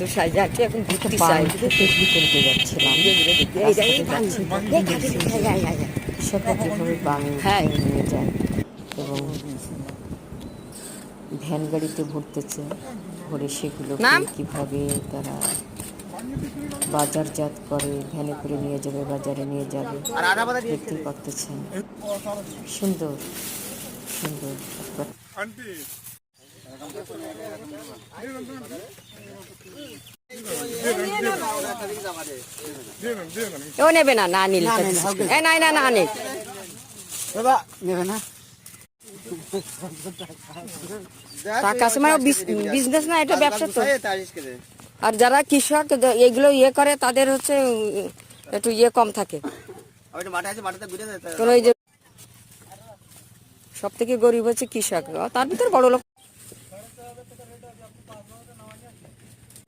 তো যাচ্ছে এখন ঘুরতে চাই পিকনিক করতে যাচ্ছিলাম কৃষকরা কীভাবে বাঙে হ্যাঁ। নিয়ে যায় এবং ভ্যান গাড়িতে ভরতেছে ভরে সেগুলো? কীভাবে তারা বাজারজাত করে ভ্যানে করে নিয়ে যাবে বাজারে নিয়ে যাবে দেখতে পারতেছেন সুন্দর সুন্দর ও নেবে না না নিলে এ নাই না না নে দাদা নেবে না? টাকা সময় বিজনেস না এটা ব্যবসা তো। আর যারা কৃষক এগুলো ইয়ে করে তাদের হচ্ছে একটু ইয়ে কম থাকে। যে সব থেকে গরিব হচ্ছে কৃষক। তার ভিতরে বড় লোক